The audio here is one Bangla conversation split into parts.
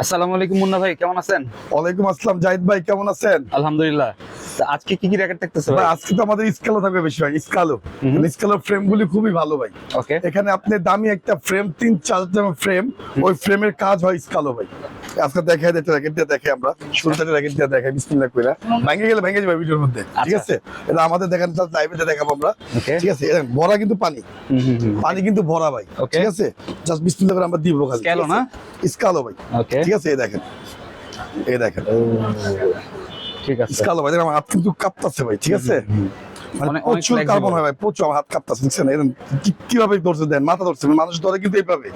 আসসালামু আলাইকুম মুন্না ভাই কেমন আছেন? ওয়ালাইকুম আসসালাম জাহিদ ভাই কেমন আছেন? আলহামদুলিল্লাহ। আজকে কি কি র্যাকেট থাকতেছে ভাই? আজকে তো আমাদের স্কালো থাকবে বেশি ভাই স্কালো স্কালো ফ্রেম গুলি খুবই ভালো ভাই। ওকে এখানে আপনি দামি একটা ফ্রেম তিন চার ফ্রেম ওই ফ্রেমের কাজ হয় স্কালো ভাই। আজকে দেখাই দিতে র্যাকেট দিয়ে দেখে আমরা। শুরুতে র্যাকেট দিয়ে দেখাই বিসমিল্লাহ কইরা। ভেঙে গেলে ভেঙে যাবে ভিডিওর মধ্যে ঠিক আচ্ছা। আছে এটা আমাদের দেখেন লাইভে দেখাবো আমরা। ঠিক আছে ভরা কিন্তু পানি। পানি কিন্তু ভরা ভাই. ঠিক আছে? জাস্ট বিসমিল্লাহ করে আমরা দিব খালি Scalo না? স্কালো ভাই ঠিক আছে? এই দেখেন এই দেখেন। ঠিক আছে। স্কালো ভাই আমার হাত কিন্তু কাঁপতাছে ভাই ঠিক আছে? মানে অনেক প্রচুর কার্বন হয় ভাই প্রচুর আমার হাত কাঁপতাছে দেখছেন এরকম কীভাবে ধরছে দেন? মাথা ধরছে মানুষ ধরে কিন্তু এইভাবে।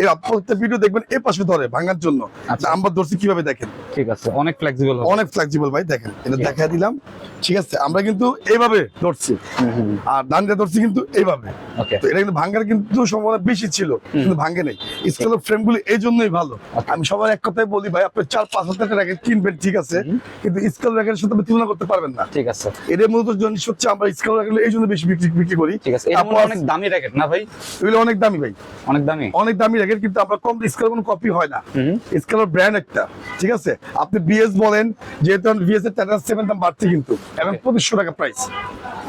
এই প্রত্যেকটা ভিডিও দেখবেন পাশে ধরে ভাঙার জন্য। আচ্ছা। আমরা ধরছি কীভাবে দেখেন? ঠিক আছে অনেক ফ্লেক্সিবল অনেক ফ্লেক্সিবল ভাই দেখেন। এটা দেখা দিলাম। ঠিক আছে আমরা কিন্তু এইভাবে ধরছি। আর ডান্ডা ধরছি কিন্তু এইভাবে। তো এটা কিন্তু ভাঙ্গার কিন্তু সম্ভাবনা বেশি ছিল কিন্তু ভাঙ্গে নেই। স্কেল ফ্রেম গুলি এই জন্যই ভালো. আমি সবার এক কথাই বলি ভাই আপনি চার পাঁচ হাজার টাকা র্যাকেট কিনবেন ঠিক আছে? কিন্তু স্কেল র্যাকেটের সাথে তুলনা করতে পারবেন না। ঠিক আছে। এদের মূলত জিনিস হচ্ছে আমরা স্কেল র্যাকেট এই জন্য বেশি বিক্রি বিক্রি করি। ঠিক আছে এটা অনেক দামি র্যাকেট না ভাই? এগুলো অনেক দামি ভাই। অনেক দামি? অনেক দামি র্যাকেট কিন্তু আমরা কম স্কেল কোনো কপি হয় না। স্কেলের ব্র্যান্ড একটা ঠিক আছে? আপনি বিএস বলেন যেহেতু বিএস এর টাটা সেভেন দাম বাড়ছে কিন্তু এবং পঁচিশশো টাকা প্রাইস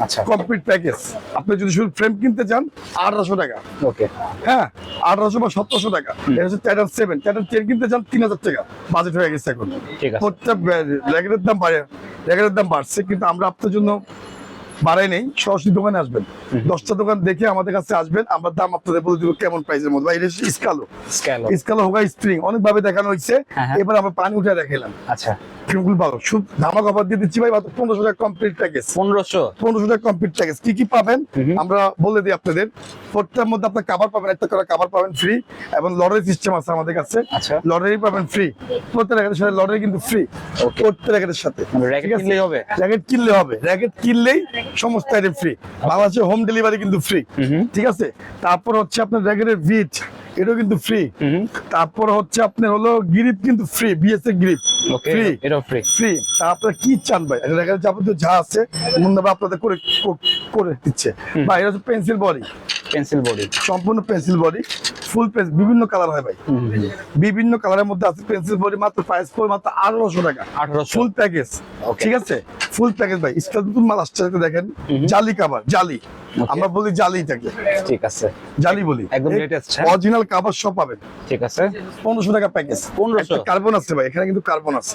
আচ্ছা। কমপ্লিট প্যাকেজ আপনি যদি শুধু ফ্রেম কিনতে চান আঠারোশো টাকা। ওকে হ্যাঁ আঠারোশো বা সতেরোশো টাকা। এটা হচ্ছে টাইটান সেভেন টাইটান টেন কিনতে চান তিন হাজার টাকা। বাজেট হয়ে গেছে এখন। ঠিক আছে। প্রত্যেক র্যাকেটের দাম বাড়ে র্যাকেটের দাম বাড়ছে কিন্তু আমরা আপনার জন্য বাড়াই নেই সরাসরি দোকানে আসবেন। দশটা দোকান দেখে আমাদের কাছে আসবেন আমরা দাম আপনাদের বলে দিব কেমন প্রাইসের মধ্যে। বা এটা স্কালো। স্কালো। হোগা স্প্রিং অনেক ভাবে দেখানো হয়েছে। হ্যাঁ, হ্যাঁ। এবার আমরা পানি উঠে দেখাইলাম। আচ্ছা। ফ্রেমগুলো ভালো। শুধু ধামাক অফার দিয়ে দিচ্ছি ভাই মাত্র পনেরোশো টাকা কমপ্লিট প্যাকেজ পনেরোশো? পনেরোশো টাকা কমপ্লিট প্যাকেজ কি কি পাবেন আমরা বলে দিই আপনাদের। প্রত্যেকটার মধ্যে আপনার কাভার পাবেন একটা করে কাভার পাবেন ফ্রি এবং লটারি সিস্টেম আছে আমাদের কাছে। আচ্ছা। লটারি পাবেন ফ্রি প্রত্যেক র্যাকেটের সাথে লটারি কিন্তু ফ্রি Okay. প্রত্যেক র্যাকেটের সাথে। মানে? কিনলেই হবে? র্যাকেট কিনলে হবে। র্যাকেট কিনলেই সমস্ত আইটেম ফ্রি বাংলাদেশে হোম ডেলিভারি কিন্তু ফ্রি ঠিক আছে? তারপর হচ্ছে আপনার র্যাকেটের ভিট এটাও কিন্তু ফ্রি তারপর হচ্ছে আপনার হলো গ্রিপ কিন্তু ফ্রি বিএস এর গ্রিপ ফ্রি এটাও ফ্রি ফ্রি আপনারা কি চান ভাই? এটা যাবতীয় যা আছে মুন্নাবা আপনাদের করে করে দিচ্ছে। বা এটা হচ্ছে পেন্সিল বডি পেন্সিল বডি সম্পূর্ণ পেন্সিল বডি ফুল পেন্সিল বিভিন্ন কালার হয় ভাই। বিভিন্ন কালারের মধ্যে আছে পেন্সিল বডি মাত্র প্রাইস পড়ে মাত্র আঠারোশো টাকা। আঠারোশো। Full package. ঠিক আছে? ফুল প্যাকেজ ভাই। স্টার নতুন মাল আসছে দেখেন। জালি কাভার জালি। আমরা বলি জালিটাকে ঠিক আছে। জালি বলি। একদম হ্যাঁ? অরিজিনাল কাভার সব পাবেন। ঠিক আছে। পনেরোশো টাকা প্যাকেজ 1500 কার্বন আছে ভাই এখানে কিন্তু কার্বন আছে।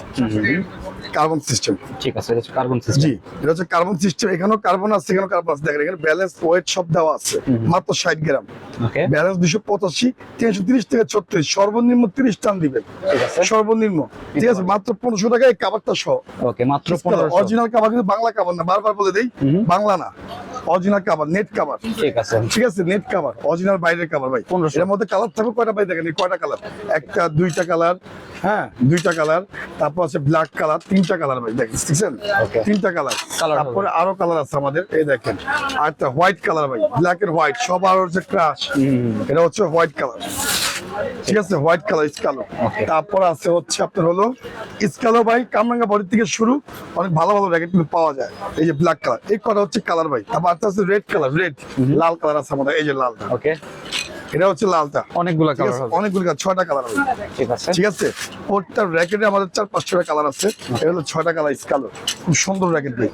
কার্বন সিস্টেম ঠিক আছে এটা হচ্ছে কার্বন সিস্টেম জি এটা হচ্ছে কার্বন সিস্টেম এখানেও কার্বন আছে এখানেও কার্বন আছে। দেখেন এখানে ব্যালেন্স ওয়েট সব দেওয়া আছে। মাত্র ষাট গ্রাম। ওকে ব্যালেন্স দুশো পঁচাশি তিনশো তিরিশ থেকে ছত্রিশ। সর্বনিম্ন তিরিশ টান দিবেন। ঠিক আছে। সর্বনিম্ন। ঠিক আছে মাত্র পনেরোশো টাকায় কাবারটা সহ। ওকে মাত্র পনেরোশো। অরিজিনাল কাবার কিন্তু বাংলা কাবার না বারবার বলে দেই বাংলা না অরিজিনাল কাবার নেট কাবার ঠিক আছে। ঠিক আছে নেট কাভার অরিজিনাল বাইরের কাভার ভাই। এর মধ্যে কালার থাকবে কয়টা ভাই দেখেন কয়টা কালার একটা দুইটা কালার হ্যাঁ। দুইটা কালার তারপর আছে ব্ল্যাক কালার তিনটা কালার ভাই দেখেন দেখছেন? তিনটা কালার। তারপরে আরও কালার আছে আমাদের এই দেখেন। আর একটা হোয়াইট কালার ভাই ব্ল্যাক এর হোয়াইট সবার হচ্ছে ক্রাশ এটা হচ্ছে হোয়াইট কালার ঠিক আছে হোয়াইট কালার স্কালো তারপর আছে হচ্ছে আপনার হলো স্কালো ভাই কামরাঙ্গা বাড়ির থেকে শুরু অনেক ভালো ভালো র্যাকেট কিন্তু পাওয়া যায়। এই যে ব্ল্যাক কালার এই কটা হচ্ছে কালার ভাই। তারপর আছে রেড কালার রেড লাল কালার আছে আমাদের এই যে লাল ওকে এটা হচ্ছে লালটা। অনেকগুলো কালার হবে। অনেকগুলো কালার ছয়টা কালার হবে। ঠিক আছে। ঠিক আছে? প্রত্যেকটা র্যাকেটে আমাদের চার পাঁচ ছয়টা কালার আছে। এটা হলো ছয়টা কালার কালো খুব সুন্দর র্যাকেট ভাই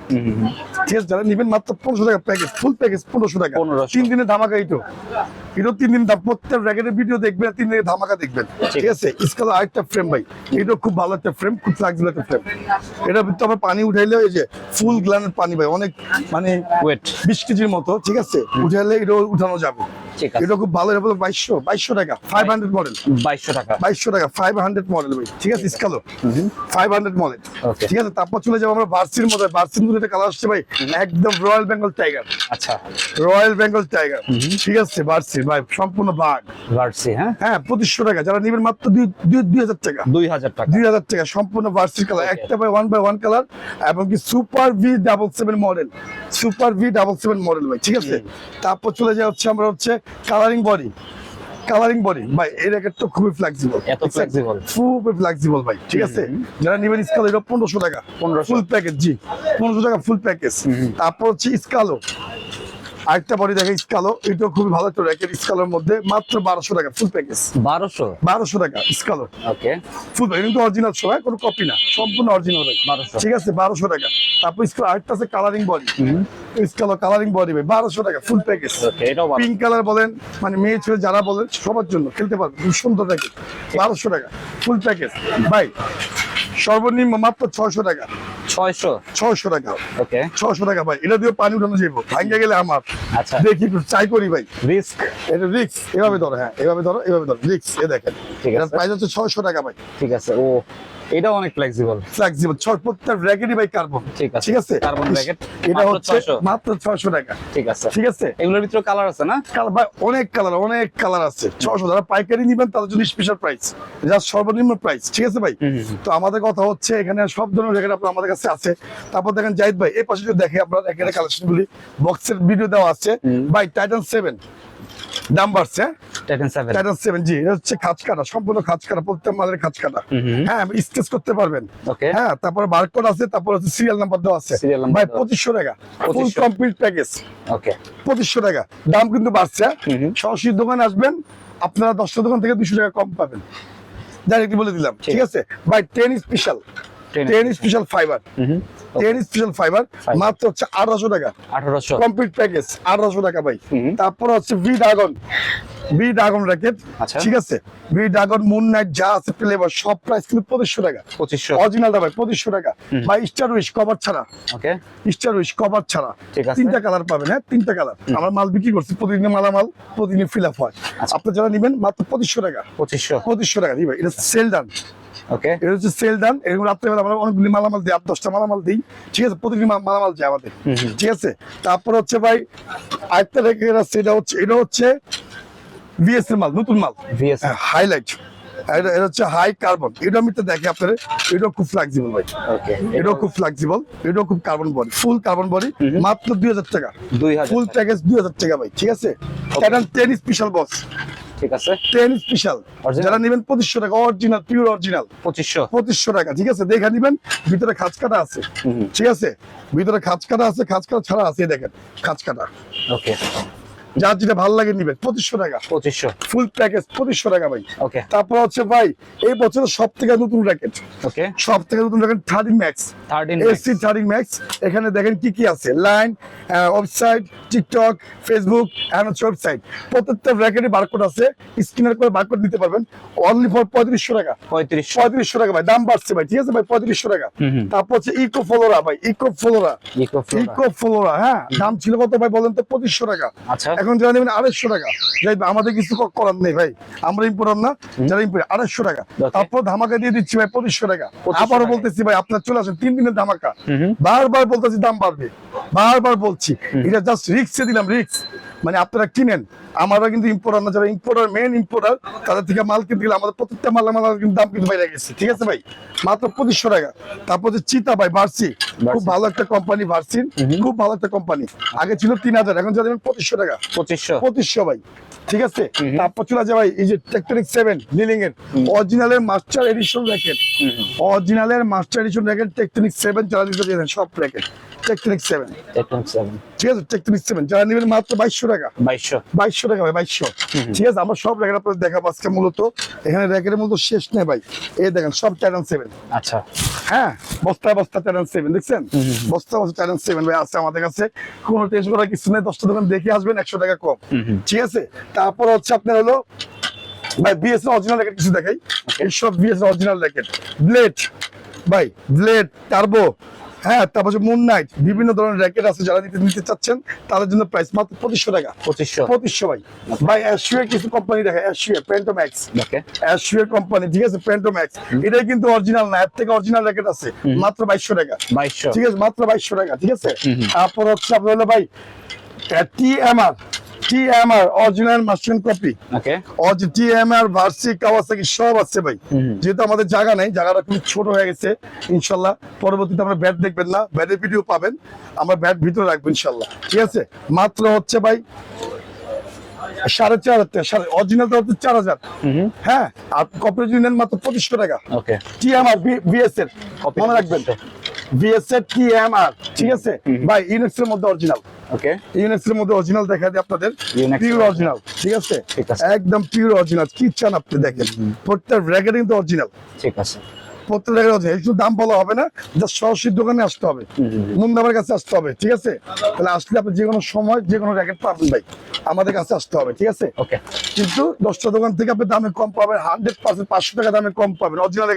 ঠিক আছে যারা নিবেন মাত্র পনেরোশো টাকা প্যাকেজ ফুল প্যাকেজ পনেরোশো টাকা। 1500 তিন দিনে ধামাকা এইটো। এটাও তিন দিন প্রত্যেক র্যাকেটের ভিডিও দেখবেন তিন দিনে ধামাকা দেখবেন। ঠিক আছে। ইসকালো আরেকটা ফ্রেম ভাই। এটাও খুব ভালো একটা ফ্রেম খুব ফ্লেক্সিবল একটা ফ্রেম এটা ভিতরে আমরা পানি উঠাইলে এই যে ফুল গ্লানের পানি ভাই অনেক মানে ওয়েট বিশ কেজির মতো ঠিক আছে? উঠাইলে এটা উঠানো যাবে। ঠিক আছে। এটা খুব ভালো এটা বলো বাইশশো বাইশশো টাকা ফাইভ হান্ড্রেড মডেল বাইশশো টাকা। বাইশশো টাকা ফাইভ হান্ড্রেড মডেল ভাই। ঠিক আছে স্কালো। ফাইভ হান্ড্রেড মডেল ঠিক আছে তারপর চলে যাব আমরা ভার্সির মধ্যে। ভার্সির মধ্যে কালার আসছে ভাই একদম রয়্যাল বেঙ্গল টাইগার আচ্ছা। রয়্যাল বেঙ্গল টাইগার ঠিক আছে ভার্সি ভাই সম্পূর্ণ বাঘ ভার্সি হ্যাঁ? হ্যাঁ টাকা। যারা নেবেন মাত্র টাকা। দুই হাজার টাকা। সম্পূর্ণ ভার্সির কালার একটা বাই বাই কালার এবং কি super V double seven model super V double seven model ভাই ঠিক আছে? তারপর চলে যাওয়া হচ্ছে আমরা হচ্ছে কালারিং বডি কালারিং বডি ভাই এই র্যাকেট তো খুবই ফ্লেক্সিবল এত ফ্লেক্সিবল খুবই ফ্লেক্সিবল ভাই ঠিক আছে? যারা নেবেন স্কালো এটা পনেরোশো টাকা। 1500 ফুল প্যাকেজ জি। পনেরোশো টাকা ফুল প্যাকেজ তারপর হচ্ছে স্কালো আরেকটা বডি দেখে স্কালো এটাও খুবই ভালো একটা র্যাকেট স্কালোর মধ্যে মাত্র বারোশো টাকা ফুল প্যাকেজ বারোশো? বারোশো টাকা স্কালো। ওকে ফুল প্যাকেজ কিন্তু অরিজিনাল সবাই কোনো কপি না সম্পূর্ণ অরিজিনাল বারোশো। ঠিক আছে বারোশো টাকা। তারপর স্কালো আরেকটা আছে কালারিং বডি স্কালো কালারিং বডি ভাই বারোশো টাকা ফুল প্যাকেজ ওকে এটাও বারো পিঙ্ক কালার বলেন মানে মেয়ে ছেলে যারা বলেন সবার জন্য খেলতে পারবে খুব সুন্দর র্যাকেট বারোশো টাকা ফুল প্যাকেজ ভাই সর্বনিম্ন মাত্র ছয়শো টাকা। ছয়শো? ছয়শো টাকা। ওকে। ছয়শো টাকা ভাই এটা দিয়ে পানি উঠানো যাব ভাঙ্গে গেলে আমার। আচ্ছা। দেখি চাই করি ভাই। রিস্ক এটা রিক্স এভাবে ধরো হ্যাঁ এভাবে ধরো এভাবে ধরো। রিক্স এ দেখেন। ঠিক আছে। প্রাইস হচ্ছে ছয়শো টাকা ভাই। ঠিক আছে ও। এটাও অনেক ফ্লেক্সিবল ফ্লেক্সিবল ভাই কার্বন ঠিক আছে ঠিক আছে? কার্বন ব্র্যাকেট এটা হচ্ছে মাত্র ছয়শো টাকা। ঠিক আছে। ঠিক আছে? এগুলোর ভিতরে কালার আছে না? কালার ভাই অনেক কালার অনেক কালার আছে। ছশো যারা পাইকারি নিবেন তাদের জন্য স্পেশাল প্রাইস যা সর্বনিম্ন প্রাইস ঠিক আছে ভাই। তো আমাদের কথা হচ্ছে এখানে সব ধরনের আপনার আমাদের কাছে আছে। তারপর দেখেন জাহিদ ভাই এই পাশে যদি দেখে আপনার এখানে কালেকশন গুলি বক্সের ভিডিও দেওয়া আছে। ভাই টাইটান সেভেন দাম বাড়ছে টাইটান সেভেন জি এটা হচ্ছে খাঁচ কাটা সম্পূর্ণ খাঁচ কাটা প্রত্যেক মালের খাঁচ কাটা হ্যাঁ স্কেচ করতে পারবেন। হ্যাঁ তারপরে বারকোড আছে তারপর হচ্ছে সিরিয়াল নাম্বার দেওয়া আছে। ভাই পঁচিশশো টাকা। ফুল কমপ্লিট প্যাকেজ ওকে পঁচিশশো টাকা। দাম কিন্তু বাড়ছে হুম। সরাসরি দোকানে আসবেন আপনারা দশটা দোকান থেকে দুশো টাকা কম পাবেন। ডাইরেক্টলি বলে দিলাম ঠিক আছে? ভাই ten special ten special fibre ten special fibre মাত্র হচ্ছে আঠারোশো টাকা। আঠারোশো। কমপ্লিট প্যাকেজ আঠারোশো টাকা ভাই। তারপর হচ্ছে V dragon V dragon racket. ঠিক আছে? ভি ড্রাগন মুন নাইট যা আছে ফ্লেভার সব প্রাইস কিন্তু পঁচিশশো টাকা। পঁচিশশো। অরিজিনালটা ভাই পঁচিশশো টাকা। ভাই স্টার উইশ কভার ছাড়া। ওকে। স্টার উইশ কভার ছাড়া। ঠিক আছে। তিনটা কালার পাবেন হ্যাঁ? তিনটা কালার আমরা মাল বিক্রি করছি প্রতিদিন মালামাল প্রতিদিন ফিল আপ হয়। আচ্ছা। আপনি যারা নেবেন মাত্র পঁচিশশো টাকা। পঁচিশশো। পঁচিশশো টাকা দিই এটা সেল ডান ওকে এটা হচ্ছে সেল ডান এরকম রাত্রেবেলা আমরা অনেকগুলি মালামাল দিই আট দশটা মালামাল দিই। ঠিক আছে প্রতিদিন মালামাল যায় আমাদের। ঠিক আছে? তারপর হচ্ছে ভাই আরেকটা রেখে এটা হচ্ছে এটা হচ্ছে বিএস মাল নতুন মাল। হাইলাইট এটা এটা হচ্ছে হাই কার্বন এটা আমি তো দেখি আপনার এটাও খুব ফ্লেক্সিবল ভাই। এটাও খুব ফ্লেক্সিবল এটাও খুব carbon body full carbon body মাত্র দুই হাজার টাকা। ফুল প্যাকেজ দুই হাজার টাকা ভাই ঠিক আছে? টেন স্পেশাল বক্স ঠিক আছে? টেন স্পেশাল যারা নেবেন পঁচিশশো টাকা অরিজিনাল পিওর অরিজিনাল পঁচিশশো? পঁচিশশো টাকা ঠিক আছে? দেখে নিবেন ভিতরে খাঁচ কাটা আছে। ঠিক আছে? ভিতরে খাঁচ কাটা আছে খাঁচ কাটা ছাড়া আছে দেখেন। খাঁচ কাটা। ওকে যার যেটা ভালো লাগে নিবেন পঁচিশশো টাকা। পঁচিশশো। ফুল প্যাকেজ পঁচিশশো টাকা ভাই। ওকে তারপর হচ্ছে ভাই এই বছরের সব থেকে নতুন র্যাকেট ওকে সব থেকে নতুন racket thirteen max thirteen AC thirteen max এখানে দেখেন কি কি আছে? Line website TikTok Facebook and হচ্ছে ওয়েবসাইট প্রত্যেকটা র্যাকেটে বারকোড আছে। স্ক্যানার করে বারকোড দিতে পারবেন। অনলি ফর পঁয়ত্রিশশো টাকা। পঁয়ত্রিশশো। পঁয়ত্রিশশো টাকা ভাই দাম বাড়ছে ভাই। ঠিক আছে ভাই পঁয়ত্রিশশো টাকা। তারপর হচ্ছে ইকো ফ্লোরা ভাই eco flora eco flora eco flora হ্যাঁ। দাম ছিল কত ভাই বলেন তো? পঁচিশশো টাকা। আচ্ছা। এখন যারা নেবেন আড়াইশো টাকা। যাই আমাদের কিছু করার নেই ভাই। আমরা ইম্পোর্টার না যারা ইম্পোর্টার আড়াইশো টাকা। তারপর ধামাকা দিয়ে দিচ্ছি ভাই পঁচিশশো টাকা। 2500 আবারও বলতেছি ভাই আপনার চলে আসেন তিন দিনের ধামাকা। বারবার বলতেছি দাম বাড়বে। বারবার বলছি। এটা জাস্ট রিক্সে দিলাম রিক্স মানে আপনারা কিনেন। আমরা কিন্তু ইম্পোর্টার না যারা ইম্পোর্টার মেন ইম্পোর্টার তাদের থেকে মাল কিনতে গেলে আমাদের প্রত্যেকটা মাল মাল কিন্তু দাম কিন্তু বাইরে গেছে। ঠিক আছে ভাই? মাত্র পঁচিশশো টাকা। তারপর যে চিতা ভাই ভার্সি খুব ভালো একটা কোম্পানি ভার্সিন খুব ভালো একটা কোম্পানি আগে ছিল তিন হাজার এখন যাদের পঁচিশশো টাকা। পঁচিশশো। পঁচিশশো ভাই। ঠিক আছে? তারপর চলে যায় ভাই এই যে টেকটনিক সেভেন লিলিং এর। অরিজিনালের master edition racket অরিজিনালের master edition racket tectonic seven নিতে দিয়েছেন সব র্যাকেট টেকটনিক সেভেন সেভেন ঠিক আছে টেকটনিক সেভেন যারা নেবেন মাত্র বাইশশো টাকা। বাইশশো। বাইশশো টাকা ভাই বাইশশো। ঠিক আছে আমরা সব র্যাকেট আপনাদের দেখাবো আজকে মূলত। এখানে র্যাকেটের মূলত শেষ নেই ভাই। এই দেখেন সব টাইটান সেভেন আচ্ছা। হ্যাঁ বস্তা বস্তা সেভেন দেখছেন? বস্তা বস্তা সেভেন ভাই আছে আমাদের কাছে। কোনো টেনশন করার কিছু নেই দশটা দোকান দেখে আসবেন একশো টাকা কম। ঠিক আছে? তারপর হচ্ছে আপনার হলো ভাই বিএস অরিজিনাল র্যাকেট কিছু দেখাই। এইসব বিএস অরিজিনাল র্যাকেট ব্লেড ভাই ব্লেড টার্বো হ্যাঁ তারপর মুন নাইট বিভিন্ন ধরনের র্যাকেট আছে যারা নিতে নিতে চাচ্ছেন। তাদের জন্য প্রাইস মাত্র পঁচিশশো টাকা। পঁচিশশো। পঁচিশশো ভাই। ভাই অ্যাশুয়ে কিছু কোম্পানি দেখায় অ্যাশুয়ে পেন্টোম্যাক্স ওকে। অ্যাশুয়ে কোম্পানি ঠিক আছে পেন্টোম্যাক্স এটাই কিন্তু অরিজিনাল না এর থেকে অরিজিনাল র্যাকেট আছে। মাত্র বাইশশো টাকা। বাইশশো। ঠিক আছে মাত্র বাইশশো টাকা ঠিক আছে? তারপর হচ্ছে আপনার ভাই TMR TMR original master copy okay TMR ভার্সি Kawasaki সব আছে ভাই। যেহেতু আমাদের জায়গা নেই জায়গাটা খুব ছোট হয়ে গেছে ইনশাল্লাহ। পরবর্তীতে আমরা ব্যাট দেখবেন না ব্যাটের ভিডিও পাবেন। আমরা ব্যাট ভিতরে রাখব ইনশাল্লাহ। ঠিক আছে? মাত্র হচ্ছে ভাই সাড়ে চার হাজার সাড়ে অরিজিনালটা হচ্ছে চার হাজার। হ্যাঁ আর কপারেটিভ নেন মাত্র পঁচিশশো টাকা। ওকে টিএমআর বিএস এর মনে রাখবেন। ভিএসএ কি এম আর ঠিক আছে। ভাই ইউনিক্স এর মধ্যে অরিজিনাল ওকে ইউনিক্স এর মধ্যে অরিজিনাল দেখা দিই আপনাদের। পিওর অরিজিনাল ঠিক আছে। একদম পিওর অরিজিনাল কি চান আপনি দেখেন? প্রত্যেক র্যাকেট কিন্তু অরিজিনাল ঠিক আছে। প্রত্যেক একটু দাম বলা হবে না জাস্ট সরাসরি দোকানে আসতে হবে। মুন্দাবার কাছে আসতে হবে ঠিক আছে? তাহলে আসলে আপনি যে কোনো সময় যে কোনো র্যাকেট পাবেন ভাই আমাদের কাছে আসতে হবে ঠিক আছে? ওকে কিন্তু দশটা দোকান থেকে আপনি দামে কম পাবেন হান্ড্রেড পার্সেন্ট পাঁচশো টাকা দামে কম পাবেন অরিজিনাল।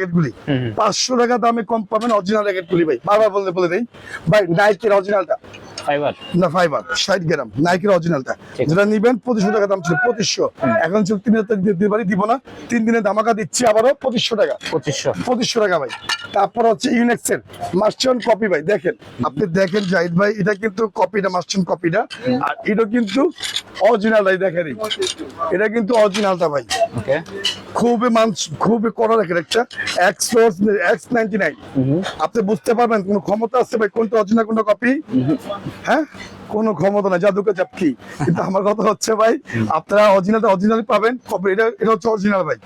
পাঁচশো টাকা দামে কম পাবেন অরিজিনাল ভাই বারবার বলতে বলে দেই। ভাই নাইকের অরিজিনালটা ফাইবার না ফাইবার ষাট গ্রাম নাইকের অরিজিনালটা যেটা নিবেন পঁচিশশো টাকা দাম ছিল পঁচিশশো। এখন তিন হাজার দিতে পারি দিব না। তিন দিনে দামাকা দিচ্ছি আবারও পঁচিশশো টাকা। পঁচিশশো। পঁচিশশো টাকা ভাই। তারপর হচ্ছে ইউনেক্সের মাস্টার্ন কপি ভাই দেখেন। আপনি দেখেন জাহিদ ভাই এটা কিন্তু কপিটা মাস্টার্ন কপিটা আর এটা কিন্তু অরিজিনাল ভাই দেখেন এটা কিন্তু অরিজিনালটা ভাই। ওকে খুবই মান খুবই কড়া রাখেন একটা এক্স এক্স নাইনটি নাইন আপনি বুঝতে পারবেন কোন ক্ষমতা আছে ভাই কোনটা অরিজিনাল কোনটা কপি হ্যাঁ? কোনো ক্ষমতা নাই জাদুকে চাপকি কিন্তু আমার কথা হচ্ছে ভাই আপনারা অরিজিনালটা অরিজিনাল পাবেন কপি এটা এটা হচ্ছে অরিজিনাল ভাই।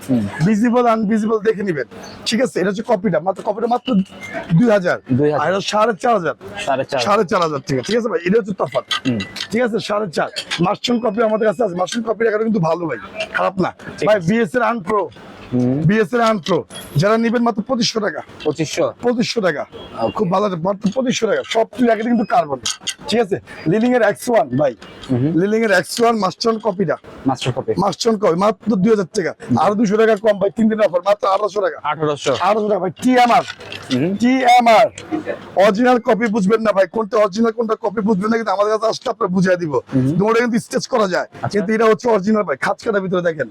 ভিজিবল আনভিজিবল দেখে নিবেন। ঠিক আছে? এটা হচ্ছে কপিটা মাত্র কপিটা মাত্র দুই হাজার। আর এটা সাড়ে চার হাজার। সাড়ে চার হাজার। ঠিক আছে ঠিক আছে ভাই? এটা হচ্ছে তফাৎ। ঠিক আছে? সাড়ে চার। মাশরুম কপি আমাদের কাছে আছে। মাশরুম কপির এগারো কিন্তু ভালো ভাই। খারাপ না। ভাই বিএস এর আনপ্রো হুম। বিএস এর আনপ্রো যারা নিবেন মাত্র পঁচিশশো টাকা। পঁচিশশো? পঁচিশশো টাকা। খুব ভালো মাত্র পঁচিশশো টাকা। সব জ্যাকেট কিন্তু কার্বন ঠিক আছে? লিলিং এর এক্স ওয়ান ভাই। লিলিং এর এক্স ওয়ান মাস্টার কপিটা মাস্টার কপি মাস্টার কপি মাত্র দুই হাজার টাকা। আরও দুশো টাকা কম ভাই। তিন দিনের অফার মাত্র আঠারোশো টাকা। আঠারোশো। আঠারোশো টাকা ভাই। টি এমআর হুম। টি এমআর অরিজিনাল কপি বুঝবেন না ভাই কোনটা অরিজিনাল কোনটা কপি বুঝবেন না কিন্তু আমাদের কাছে আসতে আপনার বুঝিয়ে দিব। ওটা কিন্তু স্টেচ করা যায়। কিন্তু এটা হচ্ছে অরিজিনাল ভাই খাঁচ কাটা ভিতরে দেখেন।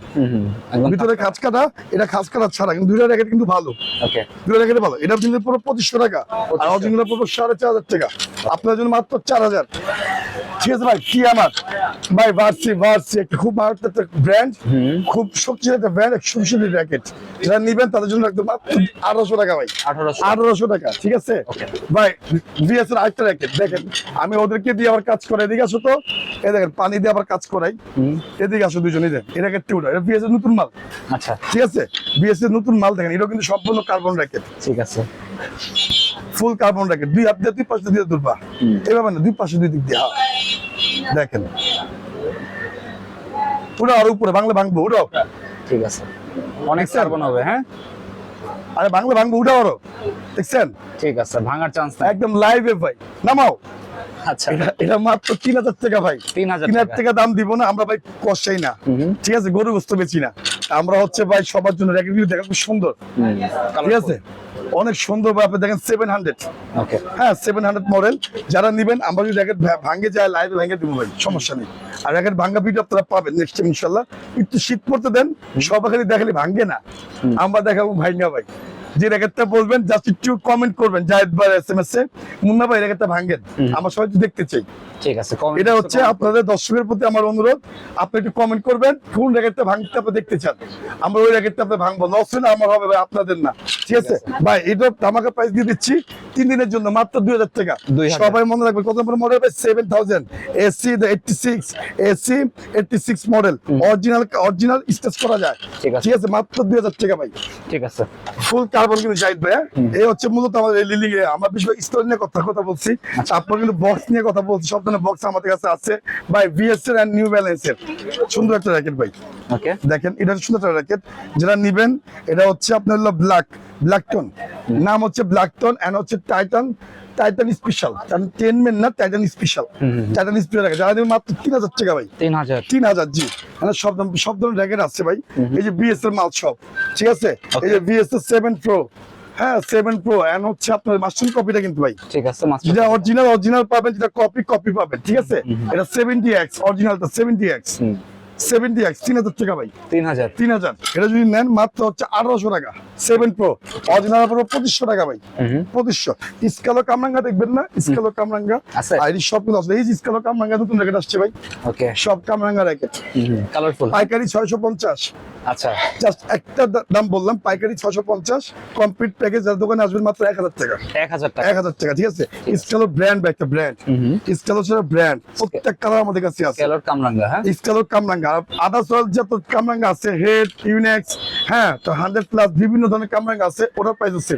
ভিতরে খাঁচ কাটা এটা খাঁচ কাটা ছাড়া কিন্তু দুইটা র্যাকেট কিন্তু ভালো। দুটো র্যাকেট ভালো। এটা কিন্তু পুরো পঁচিশশো টাকা। আর অরিজিনাল পুরো সাড়ে চার হাজার টাকা। আপনার জন্য মাত্র চার হাজার। ঠিক আছে ভাই কি আমার ভাই ভার্সি ভার্সি একটা খুব মারাত্মক একটা ব্র্যান্ড খুব শক্তিশালী একটা ব্র্যান্ড শক্তিশালী র্যাকেট যারা নিবেন তাদের জন্য একদম মাত্র আঠারোশো টাকা ভাই। আঠারোশো। আঠারোশো টাকা ঠিক আছে? ভাই বিএসএর আরেকটা র্যাকেট দেখেন আমি ওদেরকে দিয়ে আবার কাজ করাই এদিকে আসো তো। এ দেখেন পানি দিয়ে আবার কাজ করাই। এদিকে আসো দুজনই দেন এই র্যাকেটটি উঠা এটা বিএসএর নতুন মাল। আচ্ছা। ঠিক আছে? বিএস নতুন মাল দেখেন এটা কিন্তু সম্পূর্ণ কার্বন র্যাকেট ঠিক আছে। ফুল কার্বন র্যাকেট দুই হাত দিয়ে দুই পাশে দিয়ে হুম। এভাবে না দুই পাশে দুই দিক দিয়ে হ্যাঁ। দেখেন। পুরো আর উপরে বাংলা ভাঙবো উঠাও। ঠিক আছে। অনেক? কার্বন হবে হ্যাঁ? আরে বাংলা ভাঙবো উঠে পারো দেখছেন? ঠিক আছে ভাঙার চান্স নাই। একদম এ ভাই নামাও। আচ্ছা। এটা মাত্র তিন হাজার টাকা ভাই। তিন হাজার তিন টাকা। দাম দিব না আমরা ভাই কষাই না। ঠিক আছে গরু বস্তু বেচি না। আমরা হচ্ছে ভাই সবার জন্য দেখা খুব সুন্দর। ঠিক আছে? অনেক সুন্দর আপনি দেখেন সেভেন হান্ড্রেড হ্যাঁ সেভেন হান্ড্রেড মডেল যারা নেবেন আমরা যদি র্যাকেট ভাঙে যায় লাইভে ভেঙে দিব ভাই সমস্যা নেই। আর র্যাকেট ভাঙ্গা ভিডিও আপনারা পাবেন নেক্সট টাইম ইনশাল্লাহ। একটু শীত পড়তে দেন সবাই খালি দেখালি ভাঙ্গে না। আমরা দেখাবো ভাঙ্গা ভাই। যে র্যাকেটটা বলবেন জাস্ট একটু কমেন্ট করবেন জাহেদ ভাই S M S A. Munna ভাই র্যাকেটটা ভাঙ্গেন আমরা সবাই দেখতে চাই। ঠিক আছে এটা হচ্ছে আপনাদের দর্শকের প্রতি আমার অনুরোধ। আপনি একটু কমেন্ট করবেন কোন র্যাকেটটা ভাঙতে আপনি দেখতে চান? আমরা ওই র্যাকেটটা আপনি ভাঙবো। লস হলে আমার হবে ভাই আপনাদের না। ঠিক আছে? ভাই এটা ধামাকা প্রাইস দিয়ে দিচ্ছি। তিন দিনের জন্য মাত্র দুই হাজার টাকা। সবাই মনে রাখবেন কত number model seven thousand AC eighty six AC eighty six model original original stage করা যায়। ঠিক আছে। ঠিক আছে? মাত্র দুই হাজার টাকা ভাই। ঠিক আছে। ফুল কার্বন কিন্তু জাহিদ ভাই হ্যাঁ? এই হচ্ছে মূলত আমাদের লিলিং এ। আমরা বেশিরভাগ স্টোর নিয়ে কথা কথা বলছি। তারপর কিন্তু বক্স নিয়ে কথা বলছি। সব ধরনের বক্স আমাদের কাছে আছে। ভাই ভিএস এর এন্ড নিউ ব্যালেন্স এর। সুন্দর একটা র্যাকেট ভাই। ওকে দেখেন এটা সুন্দর একটা র্যাকেট যেটা নিবেন এটা হচ্ছে আপনার হলো ব্ল্যাক ব্ল্যাকটন নাম হচ্ছে ব্ল্যাকটন এন্ড হচ্ছে টাইটান টাইটান স্পেশাল টেন মেন না titan special titan special racket যারা মাত্র তিন হাজার টাকা ভাই। তিন হাজার। তিন হাজার জি। মানে সব সব ধরনের র্যাকেট আছে ভাই। এই যে মাল সব। ঠিক আছে? এই যে সেভেন প্রো হ্যাঁ সেভেন প্রো এন্ড হচ্ছে আপনার মাস্টার কপিটা কিন্তু ভাই। ঠিক আছে যেটা অরিজিনাল অরিজিনাল পাবেন যেটা কপি কপি পাবেন। ঠিক আছে? এটা সেভেন্টি এক্স অরিজিনালটা সেভেন্টি এক্স সেভেন্টি এক্স তিন হাজার টাকা ভাই। তিন হাজার। তিন হাজার। এটা যদি নেন মাত্র হচ্ছে আঠারোশো টাকা। সেভেন প্রো অরিজিনাল পুরো পঁচিশশো টাকা ভাই। পঁচিশশো। স্কালো কামরাঙ্গা দেখবেন না? স্কালো কামরাঙ্গা আর সব কিন্তু আছে। এই স্কালো কামরাঙ্গা নতুন র্যাকেট আসছে ভাই। ওকে। সব কামরাঙ্গা র্যাকেট কালারফুল পাইকারি ছয়শো পঞ্চাশ। আচ্ছা। জাস্ট একটা দাম বললাম পাইকারি ছয়শো পঞ্চাশ। কমপ্লিট প্যাকেজ যার দোকানে আসবেন মাত্র এক হাজার টাকা। এক হাজার টাকা। এক হাজার টাকা ঠিক আছে? স্কালো ব্র্যান্ড একটা ব্র্যান্ড স্কালো সেটা ব্র্যান্ড প্রত্যেক কালার আমাদের কাছে আছে। হ্যাঁ? কামরাঙ্গা টাকা আদার্স যত কামরাঙ্গা আছে হেড ইউনেক্স হ্যাঁ তো হান্ড্রেড প্লাস বিভিন্ন ধরনের কামরাঙ্গা আছে ওটার প্রাইস হচ্ছে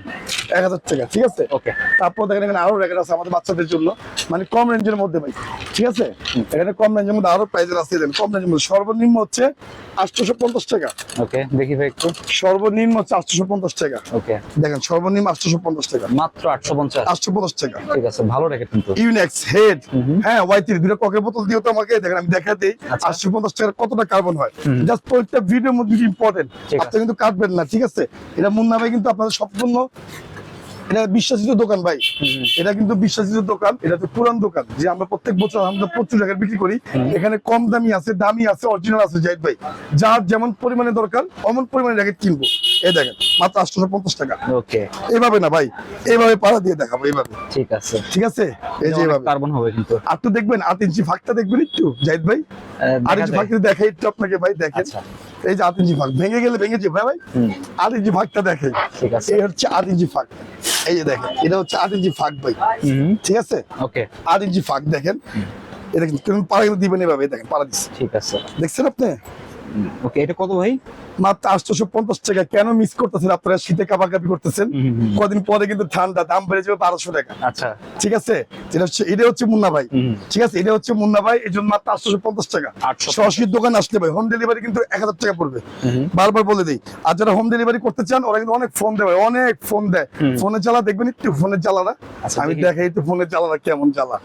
এক হাজার টাকা ঠিক আছে? ওকে তারপর দেখেন এখানে আরও র্যাকেট আছে আমাদের বাচ্চাদের জন্য মানে কম রেঞ্জের মধ্যে ভাই ঠিক আছে? এখানে কম রেঞ্জের মধ্যে আরও প্রাইজের আছে দেন কম রেঞ্জের মধ্যে। সর্বনিম্ন হচ্ছে আটশোশো পঞ্চাশ টাকা। ওকে দেখি ভাই একটু। সর্বনিম্ন হচ্ছে আটশোশো পঞ্চাশ টাকা। ওকে দেখেন সর্বনিম্ন আটশোশো পঞ্চাশ টাকা। মাত্র আটশো পঞ্চাশ? আটশো পঞ্চাশ টাকা। ঠিক আছে ভালো রেখে কিন্তু। ইউনেক্স হেড হ্যাঁ ওয়াই দুটো ককের বোতল দিও তো আমাকে দেখেন আমি দেখা দিই। আচ্ছা। আটশো পঞ্চাশ টাকার কতটা কার্বন হয়? জাস্ট প্রত্যেকটা ভিডিওর মধ্যে ইম্পর্টেন্ট। আপনি কিন্তু কাটবেন না ঠিক আছে? এটা মুন্না ভাই কিন্তু আপনাদের সম্পূর্ণ এটা বিশ্বাসিত দোকান ভাই। এটা কিন্তু বিশ্বাসিত দোকান এটা তো পুরান দোকান যে আমরা প্রত্যেক বছর আমরা প্রচুর বিক্রি করি। এখানে কম দামি আছে দামি আছে অরিজিনাল আছে জাহিদ ভাই। যার যেমন পরিমাণে দরকার অমন পরিমাণে র্যাকেট কিনবো। এই দেখেন মাত্র আটশো পঞ্চাশ টাকা। ওকে। এইভাবে না ভাই এইভাবে পাড়া দিয়ে দেখাবো এইভাবে ঠিক আছে। ঠিক আছে? এই যে এইভাবে কার্বন হবে কিন্তু। আর তো দেখবেন আট ইঞ্চি ফাঁকটা দেখবেন একটু জাহিদ ভাই? দেখা ইঞ্চি। ফাঁকটা দেখে একটু আপনাকে ভাই দেখেন। আচ্ছা। এই যে আট ইঞ্চি ফাঁক ভেঙে গেলে ভেঙে যাবে ভাই। হুম। আট ইঞ্চি ফাঁকটা দেখে। ঠিক আছে। এই হচ্ছে আট ইঞ্চি ফাঁক। এই যে দেখেন এটা হচ্ছে আট ইঞ্চি ফাঁক ভাই। হুম। ঠিক আছে? ওকে। আট ইঞ্চি ফাঁক দেখেন। এটা কিন্তু তুমি পাড়া কিন্তু দিবেন এভাবে এই দেখেন পাড়া দিচ্ছে ঠিক আছে। দেখছেন আপনি? ওকে এটা কত ভাই? মাত্র আটশোশো পঞ্চাশ টাকা। কেন মিস করতেছেন আপনারা? শীতে করতেছেন। কদিন পরে কিন্তু ঠান্ডা দাম বেড়ে যাবে বারোশো টাকা। আচ্ছা। ঠিক আছে? যেটা হচ্ছে এটা হচ্ছে মুন্না ভাই। ঠিক আছে? এটা হচ্ছে মুন্না ভাই এই জন্য মাত্র আটশোশো পঞ্চাশ। টাকা সরাসরি দোকান আসলে ভাই হোম ডেলিভারি কিন্তু এক হাজার টাকা পড়বে। বারবার বলে দিই। আর যারা হোম ডেলিভারি করতে চান ওরা কিন্তু অনেক ফোন দেবে অনেক ফোন দেয়। হুম। ফোনে জ্বালা দেখবেন একটু ফোনের জ্বালাটা আচ্ছা, আমি দেখাই একটু ফোনের জ্বালাটা কেমন জ্বালা।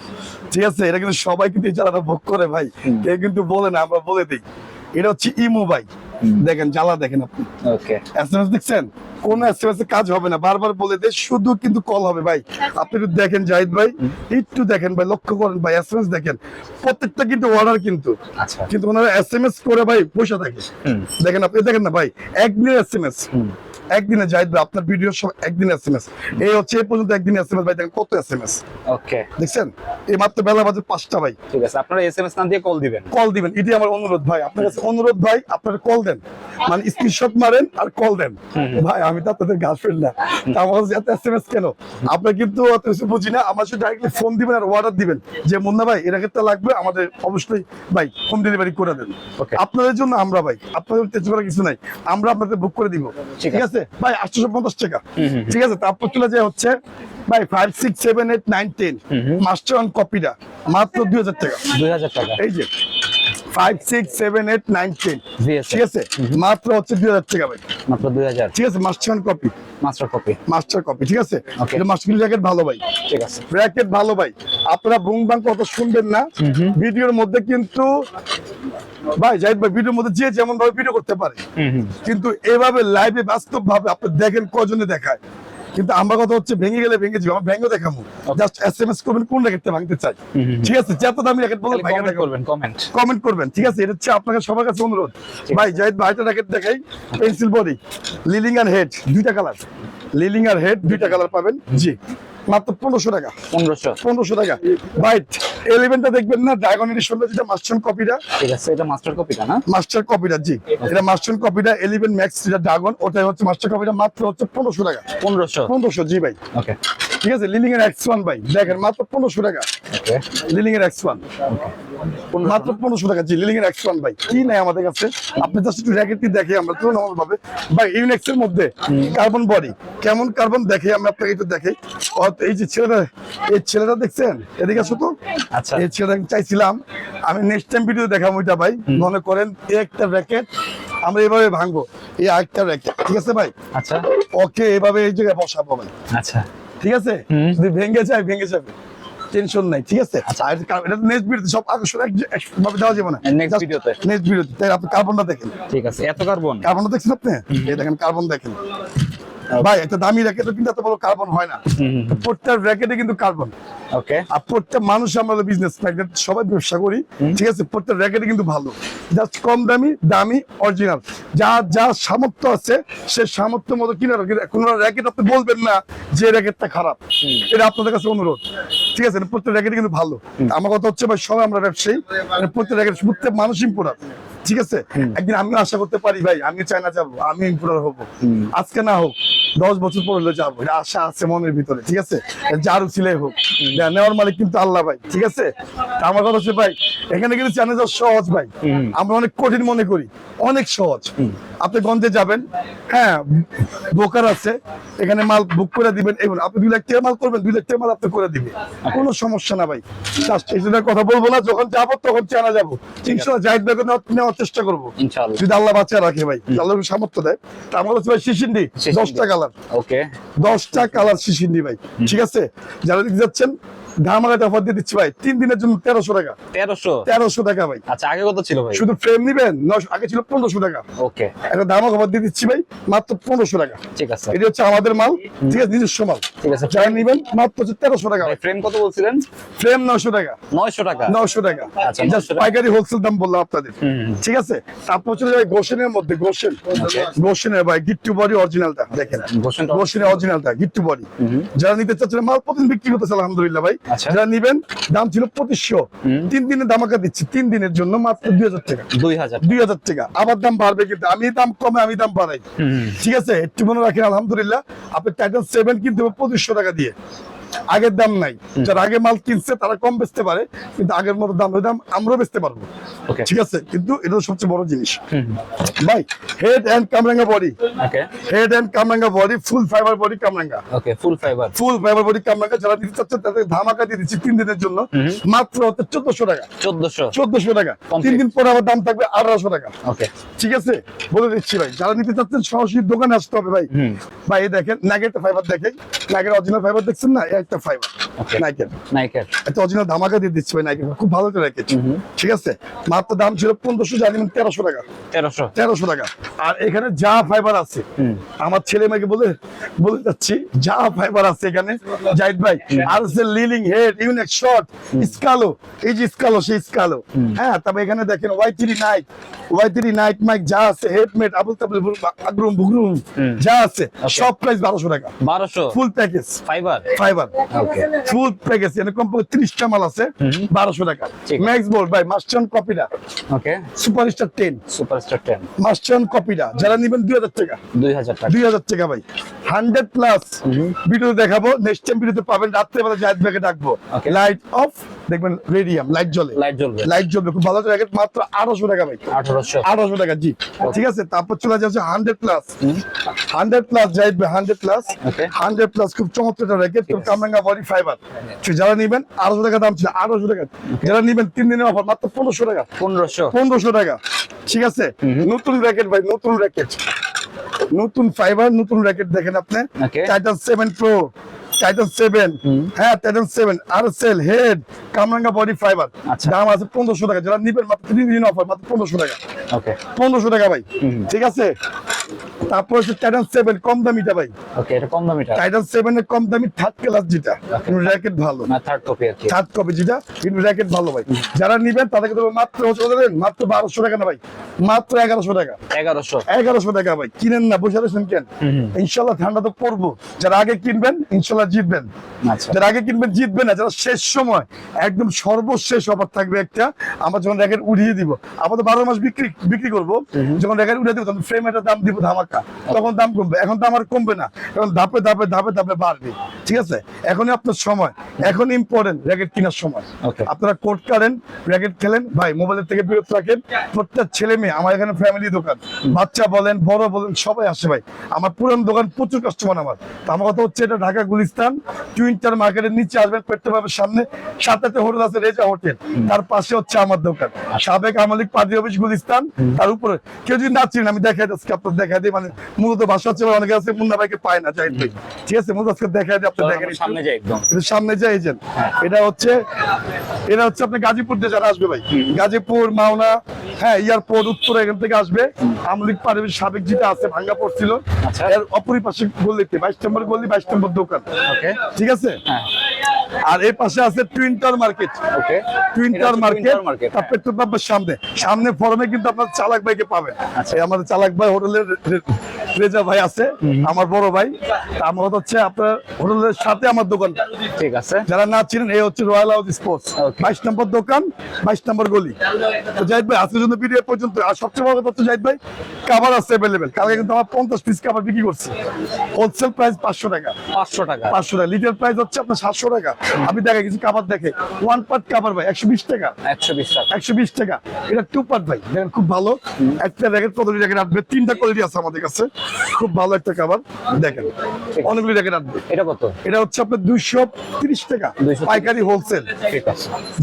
ঠিক আছে? এটা কিন্তু সবাই কিন্তু এই জ্বালাটা ভোগ করে ভাই। কেউ কিন্তু বলে না আমরা বলে দিই। এটা হচ্ছে ইমো ভাই দেখেন জ্বালা দেখেন আপনি। ওকে। এসএমএস দেখছেন? কোন এসএমএস কাজ হবে না। বারবার বলে দেয় শুধু কিন্তু কল হবে ভাই। আপনি একটু দেখেন জাহিদ ভাই। একটু দেখেন ভাই লক্ষ্য করেন ভাই এসএমএস দেখেন। প্রত্যেকটা কিন্তু অর্ডার কিন্তু। আচ্ছা। কিন্তু ওনারা এসএমএস করে ভাই পয়সা থাকে। দেখেন আপনি দেখেন না ভাই একদিনের এসএমএস। একদিনে জাহিদ ভাই আপনার ভিডিও সব একদিন এসএমএস এই হচ্ছে এই পর্যন্ত একদিন এসএমএস ভাই দেখেন কত এসএমএস ওকে। দেখছেন? এই মাত্র বেলা বাজে পাঁচটা ভাই। ঠিক আছে আপনারা এসএমএস না দিয়ে কল দিবেন। কল দিবেন এটাই আমার অনুরোধ ভাই। আপনার কাছে অনুরোধ ভাই আপনারা কল দেন। মানে স্ক্রিনশট মারেন আর কল দেন। ভাই আমি তো আপনাদের গার্লফ্রেন্ড না। আমার এত এসএমএস কেন? আপনার কিন্তু অত কিছু বুঝি না। আমার সাথে ডাইরেক্টলি ফোন দিবেন আর অর্ডার দিবেন। যে মুন্না ভাই এর ক্ষেত্রে লাগবে। আমাদের অবশ্যই ভাই হোম ডেলিভারি করে দেন. আপনাদের জন্য আমরা ভাই আপনাদের টেনশন করার কিছু নাই। আমরা আপনাদের বুক করে দিব। ঠিক আছে। ভাই আটশোশো পঞ্চাশ টাকা। ঠিক আছে? তারপর চলে যায় হচ্ছে ভাই five six seven eight nine ten master on কপিটা মাত্র দুই হাজার টাকা। দুই হাজার টাকা। এই যে। Five six seven eight nine ten ঠিক আছে? মাত্র হচ্ছে দুই হাজার টাকা ভাই। মাত্র দুই হাজার। ঠিক আছে master copy master copy master copy ঠিক আছে? এটা মাস্টার জ্যাকেট ভালো ভাই। ঠিক আছে। ব্র্যাকেট ভালো ভাই। আপনারা বুং বাং কত শুনবেন না? ভিডিওর মধ্যে কিন্তু ভাই জাহিদ ভাই ভিডিওর মধ্যে যে যেমন ভাবে ভিডিও করতে পারে কিন্তু এভাবে লাইভে বাস্তব ভাবে আপনি দেখেন কজনে দেখায়। কিন্তু আমার কথা হচ্ছে ভেঙে গেলে ভেঙে যাবে আমার ভেঙে দেখাবো। জাস্ট এস এম এস করবেন কোন র্যাকেটটা ভাঙতে চাই? ঠিক আছে যত দামি র্যাকেট বলবেন ভাঙে কমেন্ট করবেন কমেন্ট কমেন্ট করবেন ঠিক আছে? এটা হচ্ছে আপনাকে সবার কাছে অনুরোধ। ভাই জাহিদ ভাইটা র্যাকেট দেখাই। পেন্সিল বডি লিলিং আর হেড দুইটা কালার লিলিং আর হেড দুইটা কালার পাবেন। জি। মাত্র পনেরোশো টাকা। পনেরোশো। পনেরোশো টাকা। বাইট এলিভেনটা দেখবেন না ড্রাগন এডিশনটা যেটা মাস্টার কপিটা ঠিক আছে এটা মাস্টার কপিটা না? মাস্টার কপিটা জি। এটা মাস্টার কপিটা এলিভেন ম্যাক্স যেটা ড্রাগন ওটাই হচ্ছে মাস্টার কপিটা মাত্র হচ্ছে পনেরোশো টাকা। পনেরোশো। পনেরোশো জি ভাই। ওকে ঠিক আছে লিলিং এর এক্স ওয়ান ভাই দেখেন মাত্র পনেরোশো টাকা। লিলিং এর এক্স ওয়ান মাত্র পনেরোশো টাকা। জি লিলিং এর এক্স ওয়ান ভাই কি নাই আমাদের কাছে? আপনি জাস্ট একটু র্যাকেটটি দেখে আমরা তুলনামূলক ভাবে ভাই ইউনেক্স এর মধ্যে কার্বন বডি কেমন কার্বন দেখে আমরা আপনাকে একটু দেখে। এই যে ছেলেটা এই ছেলেটা দেখছেন? এদিকে আসো তো। আচ্ছা। এই ছেলেটা চাইছিলাম আমি নেক্সট টাইম ভিডিও দেখাবো ওইটা ভাই। মনে করেন এই একটা র্যাকেট আমরা এভাবে ভাঙবো। এই আরেকটা র্যাকেট ঠিক আছে ভাই? আচ্ছা। ওকে এভাবে এই জায়গায় বসাবো ভাই। আচ্ছা। ঠিক আছে? যদি ভেঙে যায় ভেঙে যাবে। টেনশন নাই ঠিক আছে? আচ্ছা এটা নেক্সট ভিডিওতে সব আকর্ষণ একভাবে এক- ভাবে দেওয়া যাবে না। নেক্সট ভিডিওতে। নেক্সট ভিডিওতে তাই আপনি কার্বনটা দেখেন। ঠিক আছে এত কার্বন কার্বনটা দেখছেন আপনি? এই দেখেন কার্বন দেখেন। ভাই একটা দামি র্যাকেটও কিন্তু এত বড় কার্বন হয় না। প্রত্যেকটা র্যাকেটে কিন্তু কার্বন ওকে আর প্রত্যেক মানুষ আমরা বিজনেস ম্যাগনেট সবাই ব্যবসা করি। ঠিক আছে প্রত্যেক র্যাকেটে কিন্তু ভালো। জাস্ট কম দামি দামি অরিজিনাল যা যা সামর্থ্য আছে সে সামর্থ্য মতো কিনার কোন র্যাকেট আপনি বলবেন না যে র্যাকেটটা খারাপ। এটা আপনাদের কাছে অনুরোধ। ঠিক আছে প্রত্যেক র্যাকেট কিন্তু ভালো। আমার কথা হচ্ছে ভাই সবাই আমরা ব্যবসায়ী। মানে প্রত্যেক র্যাকেট প্রত্যেক মানুষ ইম্পোর্টার ঠিক আছে? একদিন আমিও আশা করতে পারি ভাই আমি চায়না যাব আমি ইম্পোর্টার হব। আজকে না হোক। দশ বছর পর হলে যাব। এটা আশা আছে মনের ভিতরে ঠিক আছে? যার ছিলে হোক। নেওয়ার মালিক কিন্তু আল্লাহ ভাই ঠিক আছে? আমার কথা হচ্ছে ভাই এখানে কিন্তু চ্যানেল সহজ ভাই। আমরা অনেক কঠিন মনে করি অনেক সহজ। আপনি গঞ্জে যাবেন হ্যাঁ বোকার আছে এখানে মাল বুক করে দিবেন এবং আপনি দুই লাখ টাকা মাল করবেন দুই লাখ টাকা মাল আপনি করে দিবে কোনো সমস্যা না ভাই। এই জন্য কথা বলব না যখন যাব তখন চানা যাব। ইনশাল্লাহ জাহিদ ভাই নেওয়ার চেষ্টা করব। যদি আল্লাহ বাচ্চা রাখে ভাই আল্লাহ সামর্থ্য দেয়। তা আমার হচ্ছে ভাই শিশিন্ডি শিশিন্ডি। দশটা কালার ওকে দশটা কালার শিশিন্ডি ভাই ঠিক আছে? যারা দিতে যাচ্ছেন ধামাকাটা অফার দিয়ে দিচ্ছি ভাই। তিন দিনের জন্য তেরোশো টাকা। তেরোশো? তেরোশো টাকা ভাই। আচ্ছা আগে কত ছিল ভাই? শুধু ফ্রেম নিবেন আগে ছিল পনেরোশো টাকা। ওকে। একটা ধামাক অফার দিয়ে দিচ্ছি ভাই মাত্র পনেরোশো টাকা। ঠিক আছে। এটা হচ্ছে আমাদের মাল ঠিক আছে নিজস্ব মাল। ঠিক আছে। যারা নিবেন মাত্র হচ্ছে তেরোশো টাকা ফ্রেম কত বলছিলেন? ফ্রেম নশো টাকা। নয়শো টাকা? নশো টাকা। আচ্ছা, জাস্ট 900 টাকা। পাইকারি হোলসেল দাম বললাম আপনাদের। ঠিক আছে? তারপর চলে যাবে গোশনের মধ্যে গোশন গোশনের ভাই গিট্টু বডি অরিজিনালটা দেখেন। গোশনের অরিজিনালটা গিট্টু বডি যারা নিতে চাচ্ছেন মাল প্রতিদিন বিক্রি করতেছে আলহামদুলিল্লাহ ভাই। আচ্ছা। যারা নিবেন দাম ছিল পঁচিশশো। তিন দিনের দামাকা দিচ্ছি। তিন দিনের জন্য মাত্র দুই হাজার টাকা। দুই হাজার দুই হাজার টাকা। আবার দাম বাড়বে কিন্তু। আমি দাম কমে আমি দাম বাড়াই। ঠিক আছে? একটু মনে রাখেন আলহামদুলিল্লাহ। আপনি টাইটান সেভেন কিনতে হবে পঁচিশশো টাকা দিয়ে। আগের দাম নাই। যারা আগে মাল কিনছে তারা কম বেচতে পারে কিন্তু আগের মতো দাম দাম আমরাও বেচতে পারব। ঠিক আছে? কিন্তু এটা সবচেয়ে বড় জিনিস। ভাই হেড এন্ড কামরাঙ্গা বডি হেড এন্ড কামরাঙ্গা বডি ফুল ফাইবার বডি কামরাঙ্গা। Okay full fibre full fibre body কামরাঙ্গা যারা দিতে চাচ্ছেন তাদের ধামাকা দিয়ে দিচ্ছি তিন দিনের জন্য। মাত্র হচ্ছে চোদ্দশো টাকা। চোদ্দশো। চোদ্দশো টাকা। তিন দিন পরে আবার দাম থাকবে আঠারোশো টাকা। ওকে ঠিক আছে? বলে দিচ্ছি ভাই যারা নিতে চাচ্ছেন সরাসরি দোকানে আসতে হবে ভাই। ভাই দেখেন নাগের ফাইবার দেখেন। নাগের অরিজিনাল ফাইবার দেখছেন না? একটা ফাইবার নাইকের নাইকের একটা অরিজিনাল ধামাকা দিয়ে দিচ্ছি ভাই নাইকের খুব ভালো তো রেখেছি ঠিক আছে? মাত্র দাম ছিল পনেরোশো জানি তেরোশো টাকা। তেরোশো। তেরোশো টাকা। আর এখানে যা ফাইবার আছে আমার ছেলে মেয়েকে বলে বলে যাচ্ছি যা ফাইবার আছে এখানে জাহিদ ভাই আর লিলিং হেড ইউনেক স্কালো এই যে স্কালো সেই স্কালো হ্যাঁ তবে এখানে দেখেন Y three night Y three night mike যা আছে হেডমেট আবুল তাবুল আগ্রুম বুগরুম। যা আছে সব প্রাইস বারোশো টাকা। বারোশো। Full package fibre fibre okay full package এখানে কমপক্ষে ত্রিশটা মাল আছে বারোশো টাকা। ম্যাক্স বোর্ড ভাই মাস্টার কপিটা okay superstar ten superstar ten master কপিটা যারা নিবেন দুই হাজার টাকা। দুই হাজার টাকা। দুই হাজার টাকা ভাই। হান্ড্রেড প্লাস ভিডিও দেখাবো নেক্সট টাইম ভিডিওতে পাবেন রাত্রেবেলা জাহিদ ভাইকে ডাকবো। লাইট অফ দেখবেন রেডিয়াম লাইট জ্বলে। লাইট জ্বলবে। লাইট জ্বলবে খুব ভালো জ্যাকেট মাত্র আঠারোশো টাকা ভাই। আঠারোশো। আঠারোশো টাকা জি। ঠিক আছে তারপর চলে যাচ্ছে হান্ড্রেড প্লাস হান্ড্রেড প্লাস ভাই হান্ড্রেড প্লাস হান্ড্রেড প্লাস খুব চমৎকার র্যাকেট খুব কামরাঙ্গা বডি ফাইবার। যারা নিবেন আড়াইশো টাকা দাম ছিল আড়াইশো টাকা যারা নিবেন তিন দিনের অফার মাত্র পনেরোশো টাকা। পনেরোশো। পনেরোশো টাকা। ঠিক আছে? নতুন র্যাকেট ভাই নতুন র্যাকেট নতুন ফাইবার নতুন র্যাকেট দেখেন আপনি. Titan seven pro Titan seven হ্যাঁ টাইটান সেভেন আর সেল হেড কামরাঙ্গা বডি ফাইবার। দাম আছে পনেরোশো টাকা। যারা নিবেন মাত্র তিন দিন অফার মাত্র পনেরোশো টাকা। ওকে। পনেরোশো টাকা ভাই। ঠিক আছে? তারপর হচ্ছে টাইটান সেভেন কম দামিটা ভাই। ওকে এটা কম দামিটা? টাইটান সেভেন এর কম দামি থার্ড ক্লাস যেটা। কিন্তু র্যাকেট ভালো। না থার্ড কপি আর কি। থার্ড কপি যেটা কিন্তু র্যাকেট ভালো ভাই। যারা নিবেন তাদেরকে দেবো মাত্র হচ্ছে দেবেন? মাত্র বারোশো টাকা না ভাই। মাত্র এগারোশো টাকা। এগারোশো। এগারোশো টাকা ভাই। কিনেন না বসে রয়েছেন কেন? ইনশাল্লাহ ঠান্ডা তো পড়ব। যারা আগে কিনবেন ইনশাল্লাহ জিতবেন। আচ্ছা। যারা আগে কিনবেন জিতবেন না। যারা শেষ সময় একদম সর্বশেষ অফার থাকবে একটা। আমরা যখন র্যাকেট উড়িয়ে দিব আমরা তো বারো মাস বিক্রি বিক্রি করব। যখন র্যাকেট উড়িয়ে দিব তখন ফ্রেম একটা দাম দিব ধামাকা। তখন দাম কমবে। এখন দাম আর কমবে না। এখন ধাপে ধাপে ধাপে ধাপে বাড়বে। ঠিক আছে? এখনই আপনার সময়। এখন ইম্পর্টেন্ট র্যাকেট কেনার সময়। আপনারা কোর্ট কারেন র্যাকেট খেলেন। ভাই মোবাইলের থেকে বিরত রাখেন। প্রত্যেক ছেলে মেয়ে আমার এখানে ফ্যামিলি দোকান। বাচ্চা বলেন বড় বলেন সবাই আসে ভাই। আমার পুরান দোকান প্রচুর কাস্টমার আমার। তো আমার কথা হচ্ছে এটা ঢাকা গুলিস্তান টুইন্টার মার্কেটের নিচে আসবেন পেট্রোল পাম্পের সামনে। সাথে হোটেল আছে রেজা হোটেল তার পাশে হচ্ছে আমার দোকান। সাবেক আমলিক পার্টি অফিস গুলিস্তান তার উপরে। কেউ যদি না চিনেন আমি দেখাই দিচ্ছি আপনার দেখাই দিই। মানে মূলত ভাষা হচ্ছে অনেকে আছে মুন্না ভাইকে পায় না ভাই ঠিক আছে মূলত আজকে দেখাই দিই আপনি দেখেন সামনে যাই একদম। সামনে যাই এজেন এটা হচ্ছে এটা হচ্ছে আপনি গাজীপুর দিয়ে যারা আসবে ভাই। গাজীপুর মাওনা হ্যাঁ এয়ারপোর্ট উত্তর এখান থেকে আসবে। আমলিক পারিবারিক সাবেক যেটা আছে ভাঙ্গা পড়ছিল। আচ্ছা। এর অপরি পাশে গলিতে বাইশ নম্বর গলি বাইশ নম্বর দোকান। ওকে ঠিক আছে? হ্যাঁ। আর এই পাশে আছে টুইন্টার মার্কেট ওকে টুইন্টার মার্কেট তার পেট্রোল পাম্পের সামনে। সামনে ফরমে কিন্তু আপনার চালাক ভাইকে পাবেন। আচ্ছা। এই আমাদের চালাক ভাই হোটেলের রেজা ভাই আছে আমার বড় ভাই। আমার কথা হচ্ছে আপনার হোটেলের সাথে আমার দোকানটা ঠিক আছে। যারা না চিনেন এই হচ্ছে রয়্যাল হাউস স্পোর্টস বাইশ নম্বর দোকান বাইশ নম্বর গলি। তো জাহিদ ভাই আজকের জন্য ভিডিও পর্যন্ত। আর সবচেয়ে বড় কথা হচ্ছে জাহিদ ভাই কাভার আছে অ্যাভেলেবেল কালকে কিন্তু আমার পঞ্চাশ পিস কাভার বিক্রি করছি। হোলসেল প্রাইস পাঁচশো টাকা। পাঁচশো টাকা। পাঁচশো টাকা। লিটার প্রাইস হচ্ছে আপনার সাতশো টাকা। আমি দেখা কিছু কাভার দেখে। ওয়ান পার্ট কাভার ভাই একশো বিশ টাকা। একশো বিশ টাকা। একশো বিশ টাকা। এটা টু পার্ট ভাই দেখেন খুব ভালো। একটা র্যাকেট র্যাকেট আসবে তিনটা কোয়ালিটি আছে আমাদের কাছে। খুব ভালো একটা কাভার দেখেন অনেকগুলি র্যাকেট আসবে এটা কত? এটা হচ্ছে আপনার দুইশো তিরিশ টাকা। পাইকারি হোলসেল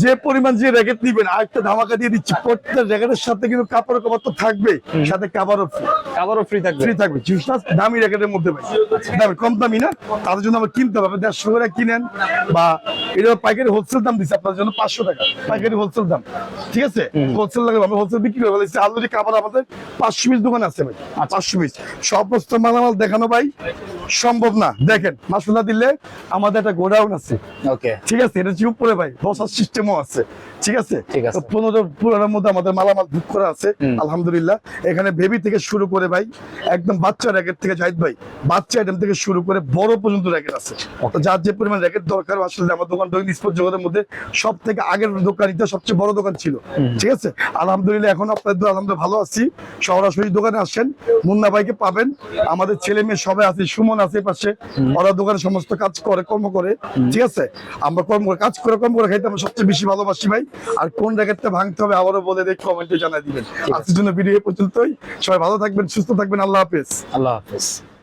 যে পরিমাণ যে র্যাকেট নিবেন আর একটা ধামাকা দিয়ে দিচ্ছি। প্রত্যেক র্যাকেটের সাথে কিন্তু কাপড় কভার তো থাকবে। সাথে কাভারও ফ্রি আবারও ফ্রি থাকবে। ফ্রি থাকবে। দামি র্যাকেটের মধ্যে ভাই। দামি কম দামি না। তাদের জন্য আমরা কিনতে হবে। দেড়শো করে কিনেন বা এটা পাইকারি হোলসেল দাম দিচ্ছে আপনার জন্য পাঁচশো টাকা। পাইকারি হোলসেল দাম। ঠিক আছে? হোলসেল লাগবে আমি হোলসেল বিক্রি করে ফেলেছি। আলুরি কাপড় আমাদের পাঁচশো পিস দোকান আছে ভাই। পাঁচশো পিস সব সমস্ত মালামাল দেখানো ভাই। সম্ভব না। দেখেন মাসুল্লাহ দিলে আমাদের একটা গোডাউন আছে। ওকে। ঠিক আছে এটা হচ্ছে উপরে ভাই বসার সিস্টেমও আছে। ঠিক আছে? পনেরো পুরোটার মধ্যে আমাদের মালামাল বুক করা আছে আলহামদুলিল্লাহ। এখানে বেবি থেকে শুরু করে ভাই একদম বাচ্চা র্যাকেট থেকে জাহিদ ভাই বাচ্চা আইটেম থেকে শুরু করে বড় পর্যন্ত র্যাকেট আছে। যার যে পরিমাণ র্যাকেট দরকার আসলে আমার দোকান স্পোর্ট জগতের মধ্যে সব থেকে আগের দোকান এটা সবচেয়ে বড় দোকান ছিল। ঠিক আছে? আলহামদুলিল্লাহ এখন আপনাদের আলহামদুলিল্লাহ ভালো আছি। সরাসরি দোকানে আসেন মুন্না ভাইকে পাবেন। আমাদের ছেলে মেয়ে সবাই আছে সুমন আছে এই পাশে ওরা দোকানে সমস্ত কাজ করে কর্ম করে। ঠিক আছে? আমরা কর্ম করে কাজ করে কর্ম করে খাইতে আমরা সবচেয়ে বেশি ভালোবাসি ভাই। আর কোন র্যাকেটটা ভাঙতে হবে আবারও বলে দেখ কমেন্টে জানাই দিবেন। আজকের জন্য ভিডিও পর্যন্তই। সবাই ভালো থাকবেন সুস্থ থাকবেন। আল্লাহ হাফেজ। আল্লাহ হাফেজ।